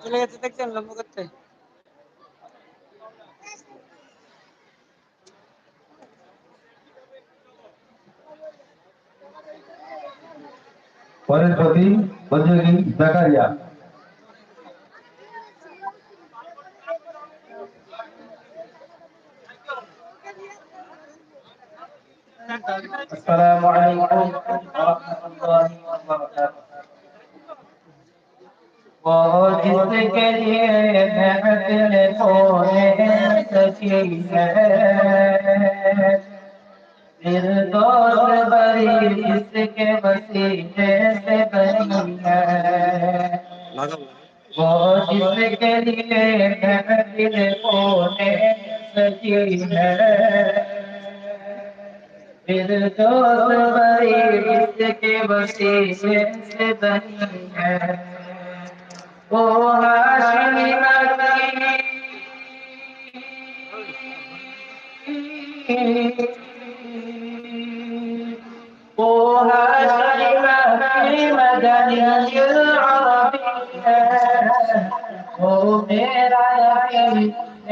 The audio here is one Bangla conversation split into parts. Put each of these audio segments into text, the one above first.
চলে গেছে দেখছেন লম্ব করতে পরের প্রতি জাকারিয়া। Amen.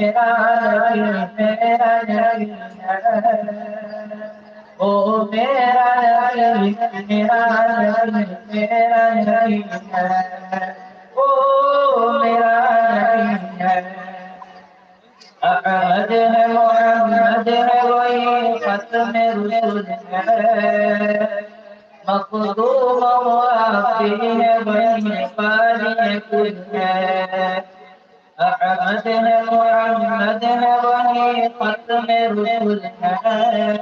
من آل वही खत्म रुसूल है।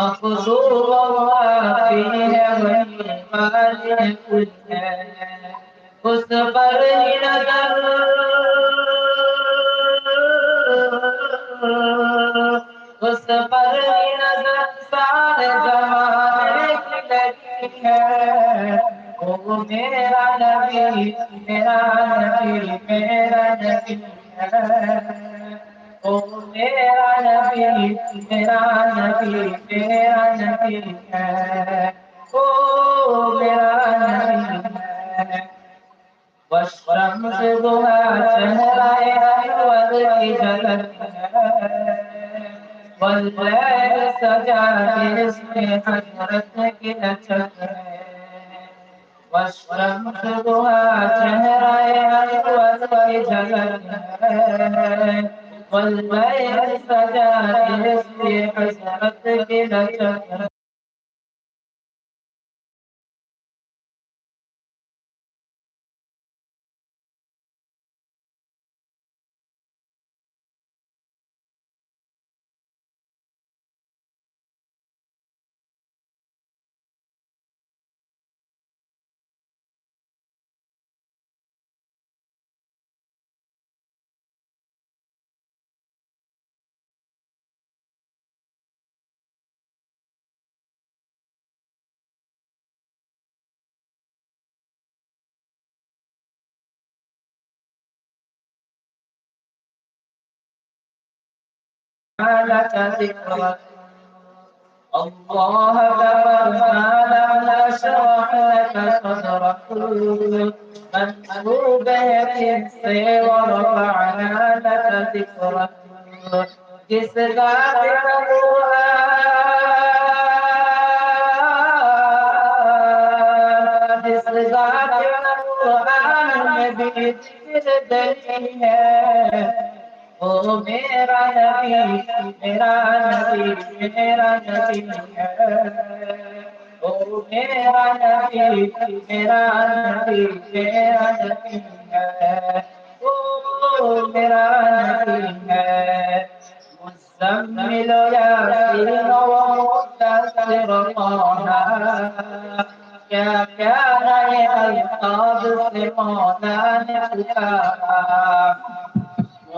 मखदूम मुआफी है वही पारी कुल है उस पर ही नज़र उस पर ही नज़र सारे जमाने की लगी है। ओ मेरा नबी मेरा नबी मेरा नबी है। ओ मेरा नबी मेरा नबी मेरा नबी है ओ मेरा नबी है वश्वरम से दुआ चेहराए अनवर की झलक है वल्लैल सजा के इसमें हज़रत की लचक है वश्वरम से والبيت فكانت في حسبتك نشرا لك ذكرك الله غفرنا ما شرح لك صدرك منصور به كنسي ورفعنا لك ذكرك بصلاتك القرآن القرآن مبيت الدنيا का कुरान में भी जिक्र दली है ओ मेरा नबी मेरा नबी मेरा नबी है ओ मेरा नबी मेरा नबी मेरा नबी है ओ मेरा नबी है मुज़म्मिल यासीन व मुद्दस्सिर क्या क्या नए अल्फाज से मौला ने पुकारा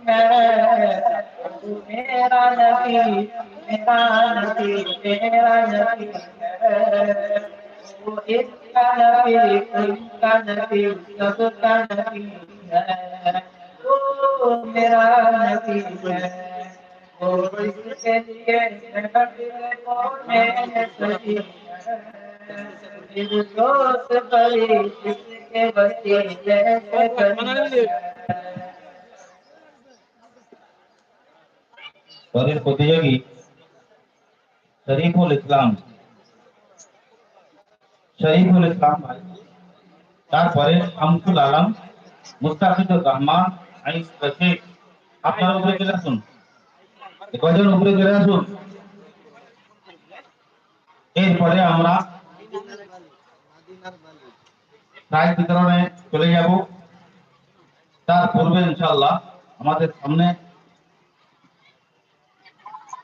है मेरा नबी मेरा नबी मेरा नबी है वो इसका नबी उसका नबी सबका नबी है वो मेरा नबी है वो इसके लिए नबी को मैंने सजी है इस दोस्त बड़ी जिसके वसीले से बनी है পরের প্রতিযোগী শরীফুল ইসলাম শরীফুল ইসলাম ভাই তারপরে শামসুল আলম মুস্তাফিজুর রহমান আইস রশিদ আপনার উপরে চলে আসুন কজন উপরে চলে আসুন এরপরে আমরা প্রাইজ বিতরণে চলে যাব তার পূর্বে ইনশাল্লাহ আমাদের সামনে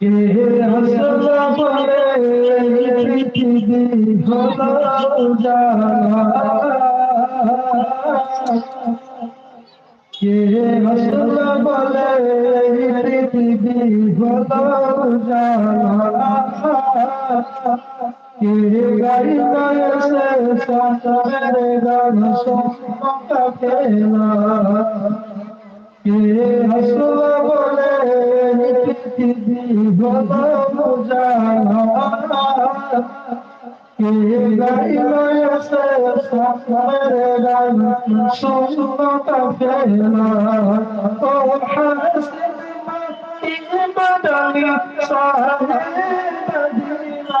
কে হাসলা বলে পৃথিবী হলো জালা কে কে গাই গায়সে সামনে গান সম্মত পেলা কে হাসল বলে পৃথিবী হলো জানা কে গাইল সে সাফরে গান সুনত ফেলা ও হাসি মাটি বদলি সাহে মদিনা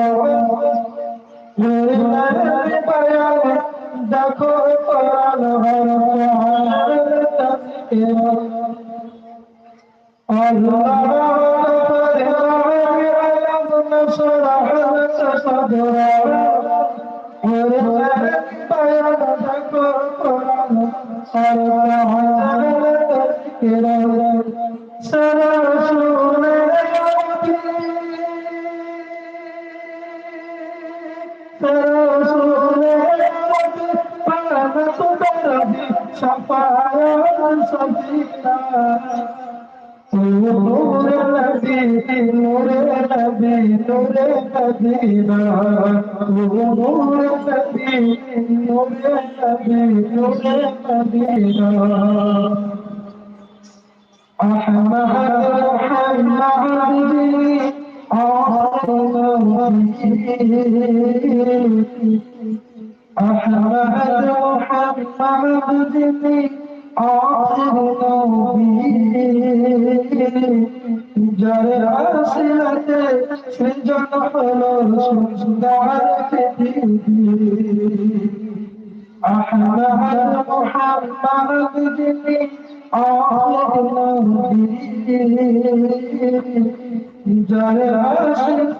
شفاعة سفينة نور النبي نور النبي نور المدينة نور النبي نور النبي نور المدينة أحمد محمد أحمد أحمد محمد آخر যারে আসিলাতে সৃজন হলো সুন্দর পৃথিবী أحمد محمد যিনি آخر যারে আসিলাতে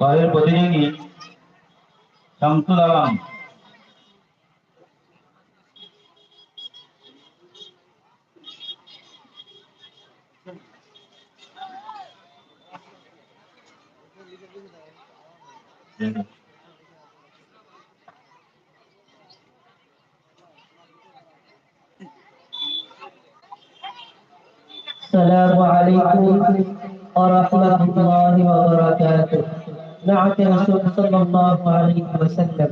পরের প্রতিযোগী শামসুল আলম السلام عليكم ورحمة الله وبركاته نعت رسول صلى الله عليه وسلم.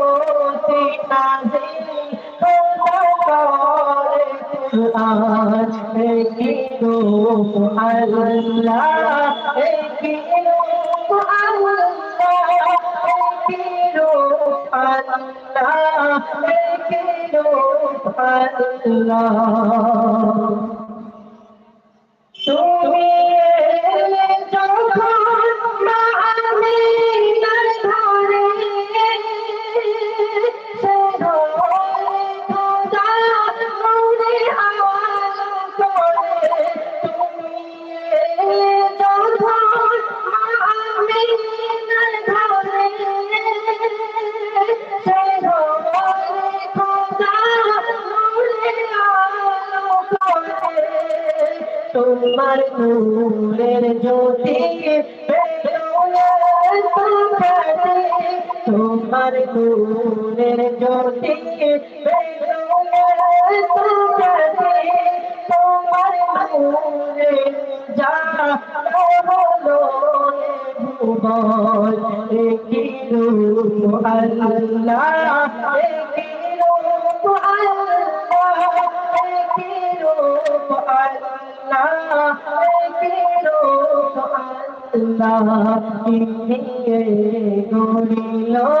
আজ রূপ আল্লাহ রূপ আল্লাহ রূপ আল্লাহ। no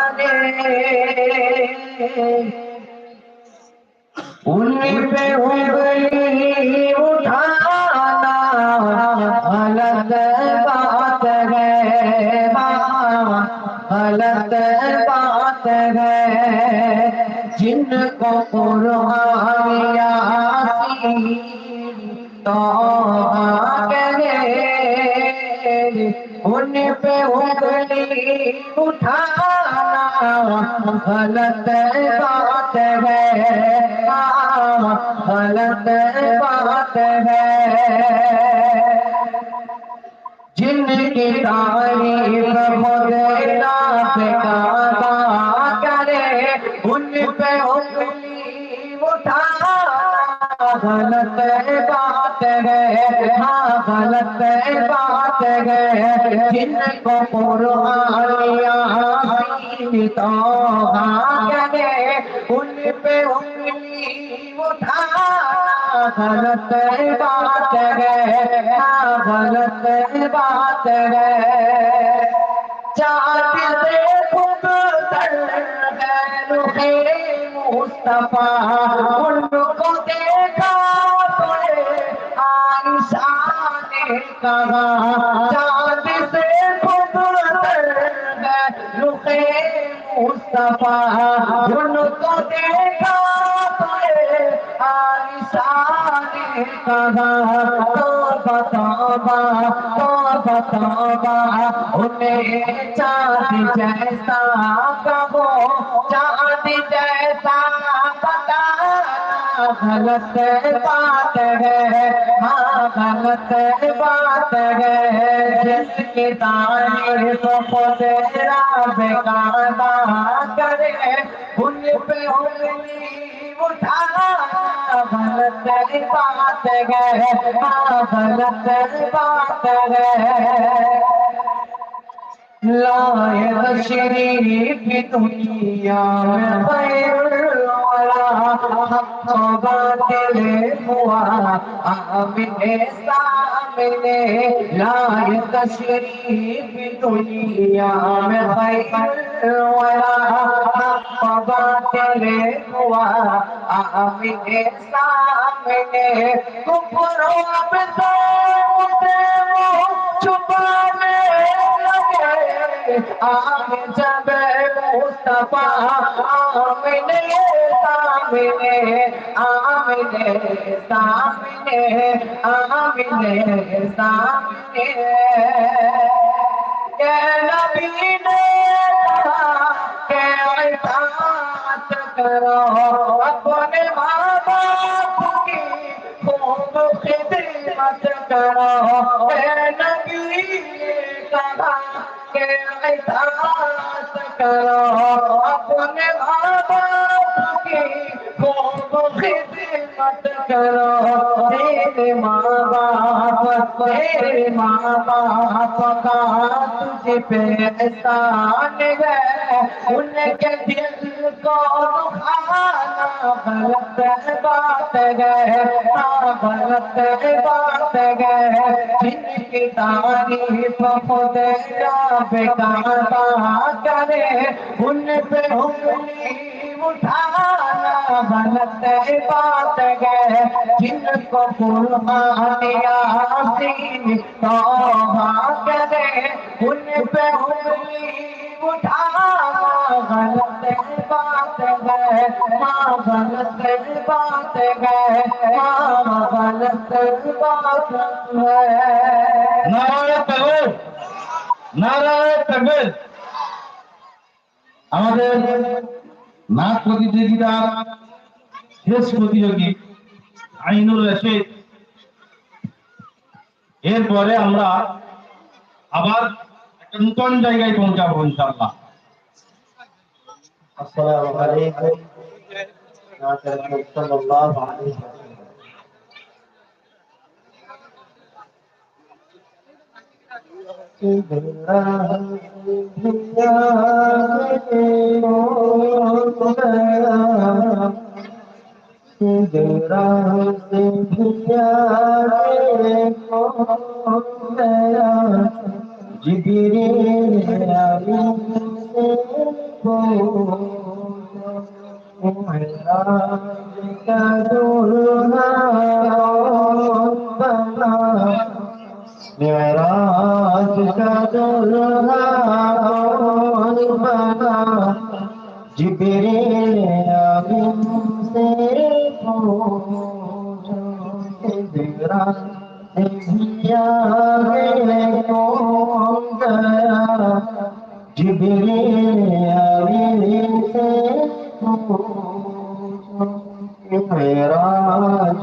उन पे उंगली उठाना गलत बात है गलत बात है जिनको कुरान यासीन तो करे उन पे उंगली उठाना गलत बात है। गलत बात है। जिनकी तारीफ़ खुदा उन पे उठाना गलत बात है हाँ गलत बात है। जिनको कुरानिया तो करे उन पे उठाना गलत बात है हाँ गलत बात है। मुस्तफा उनको देखा तो आयशा ने कहा चाँद से खुद तर है रुखे मुस्तफा उनको देखा तो आयशा ने कहा तो बताबा तो बताबा उन्हें चाँद जैसा कहो, चाँद जैसा बताना गलत बात है हाँ गलत बात है। जिसकी तारीफ़ खुद बेकाबा करे उन पे उंगली उठाना गलत बात है हाँ गलत बात है। لا يشري في دنيا غير ولا حق باطل هو أمن إسلام सामने लायक शरीफ दुनिया में खैरवाला हक बातिल हुआ आमने सामने कुफर में तो छुपाने लगे आम जब मुस्तफा आमने सामने आमने सामने आमने सामने के नबी ने कहा के इताअत करो अपने माँ बाप की खूब खिदमत करो के नबी ने कहा के इताअत करो अपने माँ बाप की खूब खिदमत करो तेरे माँ बाप तेरे माँ तुझे पे है उनके दिल को गलत बात है हाँ गलत बात है जिनकी तारीफ़ खुद बेकाबा करे उन पे उंगली उठाना गलत बात है जिनको कुर्बान यासीन तौबा करे उन पे उंगली उठाना गलत बात है माँ गलत बात है माँ गलत बात है নারায়ণ তকবীর নারায়ণ তকবীর আমাদের নাচ প্রতিযোগিতার শেষ প্রতিযোগী আইনুল রশিদ। এরপরে আমরা আবার একটা নতুন জায়গায় পৌঁছাবো ইনশাল্লাহ আসসালামু আলাইকুম। সাল্লাল্লাহু আলাইহি ওয়াসাল্লাম। गुजरा से गया जिगरे अभी से करुणा मेरा करुणा बना जिगरे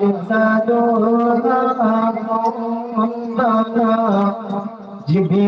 محمد ربنا جبريل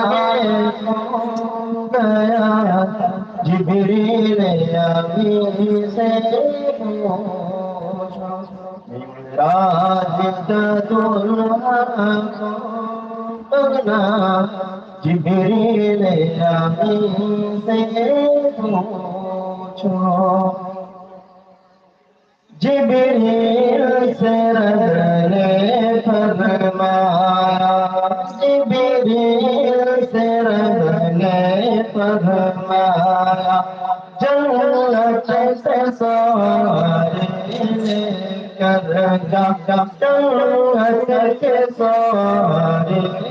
बना जिबरील अभी से पूछो। जिबरील से रगले फरमाया जिबरील से रगले फरमाया, जन्नत से सारे कर जा जन्नत के सारे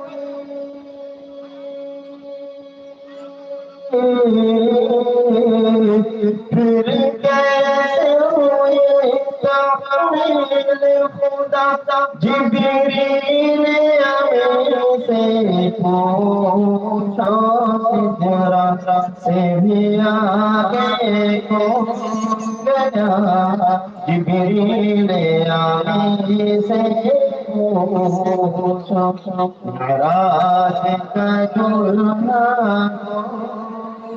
জিবিরিল আমে সে পোছাত ধরা সে ভিয়াগে কো গয়া জিবিরিল আমে সে পোছাত ধরা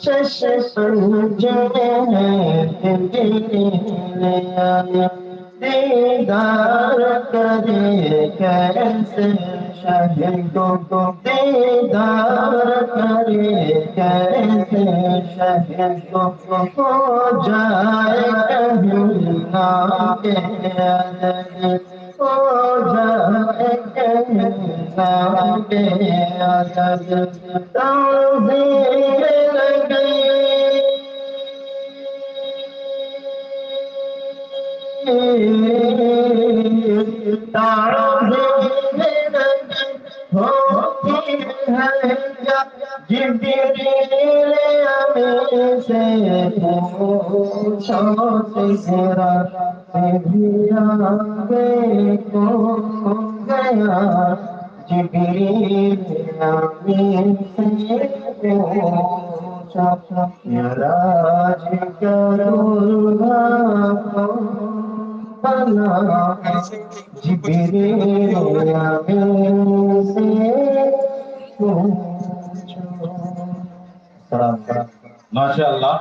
শেষ دیدار کرے کیسے شہر کو دیدار کرے کیسے شہر کو ہو جائے کہنا کے ہو جائے کہنا کے عدد توبیر তারা होती है जब जिब्रील अमीन से पूछो तेरा भी आगे को गया जिब्रील अमीन से पूछो राज करो ना ربنا جبريل ومن سيد ما شاء الله